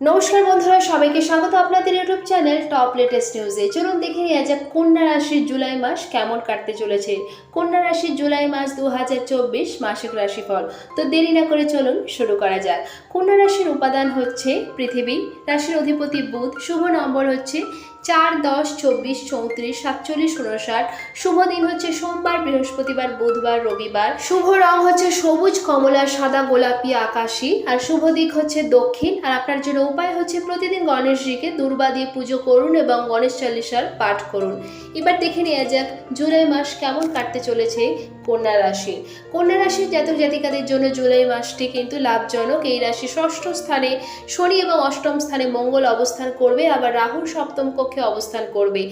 নমস্কার বন্ধুরা, সবাইকে স্বাগত আপনাদের ইউটিউব চ্যানেল টপ লেটেস্ট নিউজে চলুন দেখে নিয়ে যাক কন্যা রাশির জুলাই মাস কেমন কাটতে চলেছে। কন্যা রাশির জুলাই মাস দু হাজার চব্বিশ মাসিক রাশিফল। তো দেরি না করে চলুন শুরু করা যাক। কন্যা রাশির উপাদান হচ্ছে পৃথিবী। রাশির অধিপতি বুধ। শুভ নম্বর হচ্ছে চার দশ চব্বিশ চৌত্রিশ সাতচল্লিশ উনষাট। শুভ দিন হচ্ছে সোমবার, বৃহস্পতিবার, বুধবার, রবিবার। শুভ রং হচ্ছে সবুজ, কমলা, সাদা, গোলাপি, আকাশি। আর শুভ দিক হচ্ছে দক্ষিণ। আর আপনার জন্য উপায় হচ্ছে প্রতিদিন গণেশজিকে দুর্বা দিয়ে পুজো করুন এবং গণেশ চালিসার পাঠ করুন। এবার দেখে নেওয়া যাক জুলাই মাস কেমন কাটতে চলেছে কন্যা রাশি কন্যা রাশির জাতক জাতিকাদের জন্য জুলাই মাসটি কিন্তু লাভজনক। এই রাশি ষষ্ঠ স্থানে শনি এবং অষ্টম স্থানে মঙ্গল অবস্থান করবে, আবার রাহুল সপ্তম কক্ষে অবস্থান করবে।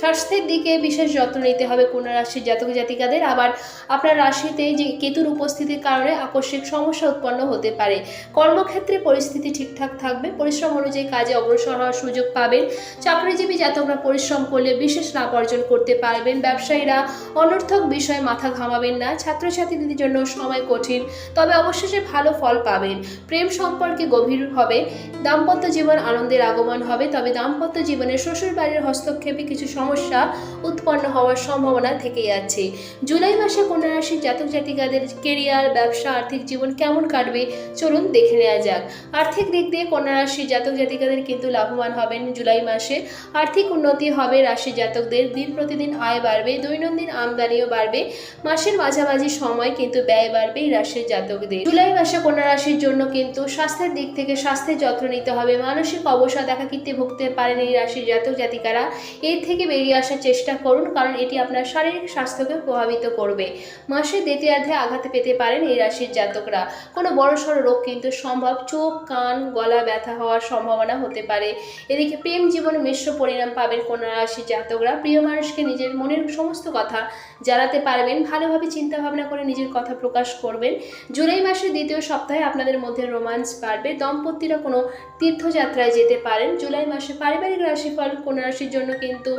স্বাস্থ্যের দিকে বিশেষ যত্ন নিতে হবে কন্যা রাশির জাতক জাতিকাদের। আবার আপনার রাশিতে যে কেতুর উপস্থিতির কারণে আকস্মিক সমস্যা উৎপন্ন হতে পারে। কর্মক্ষেত্রে পরিস্থিতি ঠিকঠাক থাকবে পরিশ্রম অনুযায়ী কাজে অগ্রসর হওয়ার সুযোগ পাবেন। চাকরিজীবী জাতকরা পরিশ্রম করলে বিশেষ লাভ অর্জন করতে পারবেন। ব্যবসায়ীরা অনর্থক বিষয়ে মাথা ঘামাবেন না। ছাত্রছাত্রীদের জন্য সময় কঠিন, তবে অবশেষে ভালো ফল পাবেন। প্রেম সম্পর্কে গভীর হবে। দাম্পত্য জীবন আনন্দের আগমন হবে, তবে দাম্পত্য জীবনে শ্বশুর বাড়ির হস্তক্ষেপে কিছু সমস্যা উৎপন্ন হওয়ার সম্ভাবনা থেকে যাচ্ছে। জুলাই মাসে কন্যা রাশির জাতক জাতিকাদের কেরিয়ার ব্যবসা, আর্থিক জীবন কেমন কাটবে, চলুন দেখে নেওয়া যাক। আর্থিক দিক দিয়ে কন্যা রাশির জাতক জাতিকাদের কিন্তু লাভবান হবেন জুলাই মাসে। আর্থিক উন্নতি হবে রাশি জাতকদের। দিন প্রতিদিন আয় বাড়বে, দৈনন্দিন আমদানিও বাড়বে। মাসের মাঝামাঝি সময় কিন্তু ব্যয় বাড়বে এই রাশির জাতকদের। জুলাই মাসে কন্যা রাশির জন্য কিন্তু স্বাস্থ্যের দিক থেকে স্বাস্থ্যের যত্ন নিতে হবে। মানসিক অবসাদ একাকিত্বে ভুগতে পারেন এই রাশির জাতক জাতিকারা। এর থেকে বেরিয়ে আসার চেষ্টা করুন, কারণ এটি আপনার শারীরিক স্বাস্থ্যকে প্রভাবিত করবে। মাসের দ্বিতীয়ার্ধে আঘাত পেতে পারেন এই রাশির জাতকরা। কোনো বড়সড় রোগ কিন্তু সম্ভব। চোখ, কান, গলা ব্যথা হওয়ার সম্ভাবনা হতে পারে। এদিকে প্রেম জীবনে মিশ্র পরিণাম পাবেন কন্যা রাশির জাতকরা। প্রিয় মানুষকে নিজের মনের সমস্ত কথা জানাতে পারবেন, ভালোভাবে চিন্তা ভাবনা করে নিজের কথা প্রকাশ করবেন। জুলাই মাসের দ্বিতীয় সপ্তাহে আপনাদের মধ্যে রোমান্স বাড়বে, দম্পতিরা কোনো তীর্থযাত্রায় যেতে পারেন। জুলাই মাসে পারিবারিক রাশিফল কন্যা রাশির জন্য কিন্তু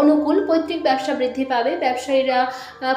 অনুকূল। পৈতৃক ব্যবসা বৃদ্ধি পাবে, ব্যবসায়ীরা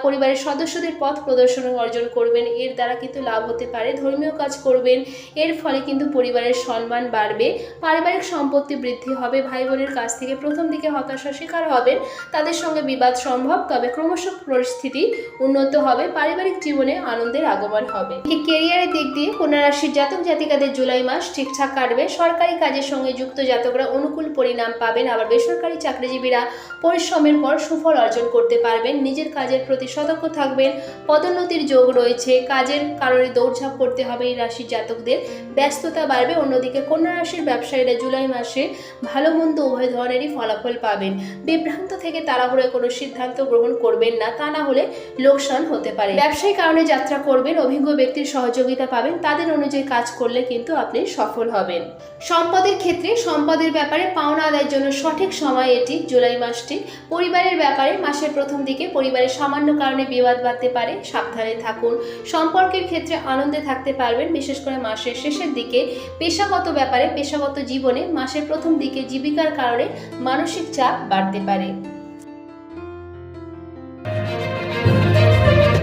পরিবারের সদস্যদের পথ প্রদর্শন অর্জন করবেন। এর দ্বারা কিন্তু লাভ হতে পারে, ধর্মীয় কাজ করবেন। এর ফলে কিন্তু পরিবারের সম্মান বাড়বে, পারিবারিক সম্পত্তি বৃদ্ধি হবে ভাই বোনের কাছ থেকে প্রথম দিকে হতাশা শিকার হবেন, তাদের সঙ্গে বিবাদ সম্ভব, তবে ক্রমশ পরিস্থিতি উন্নত হবে, পারিবারিক জীবনে আনন্দের আগমন হবে। কেরিয়ারের দিক দিয়ে রাশির জাতক জাতিকাদের জুলাই মাস ঠিকঠাক কাটবে, সরকারি কাজের সঙ্গে যুক্ত জাতকরা অনুকূল পরিণাম পাবেন, আবার বেসরকারি চাকরিজীবীরা পরিশ্রমের পর সুফল অর্জন করতে পারবেন, নিজের কাজের প্রতি সতর্ক থাকবেন, পদোন্নতির যোগ রয়েছে, কাজের কারণে দৌড়ঝাঁপ করতে হবে এই রাশির জাতকদের, ব্যস্ততা বাড়বে, অন্যদিকে কন্যা রাশির ব্যবসায়ীরা জুলাই মাসে ভালো মন্দ উভয় ধরনেরই ফলাফল পাবেন। বিভ্রান্ত থেকে তাড়াহুড়োয় কোনো সিদ্ধান্ত গ্রহণ করবেন না, তা না হলে লোকসান হতে পারে। ব্যবসায়ী কারণে যাত্রা করবেন, অভিজ্ঞ ব্যক্তির সহযোগিতা পাবেন, তাদের অনুযায়ী কাজ করলে কিন্তু আপনি সফল হবেন। সম্পদের ক্ষেত্রে সম্পদের ব্যাপারে পাওনা আদায়ের জন্য সঠিক সময় এটি। জুলাই মাসটি পরিবারের ব্যাপারে মাসের প্রথম দিকে পরিবারের সামান্য কারণে বিবাদ বাড়তে পারে, সাবধানে থাকুন। সম্পর্কের ক্ষেত্রে আনন্দে থাকতে পারবেন, বিশেষ করে মাসের শেষের দিকে। পেশাগত ব্যাপারে পেশাগত জীবনে মাসের প্রথম দিকে জীবিকার কারণে মানসিক চাপ বাড়তে পারে।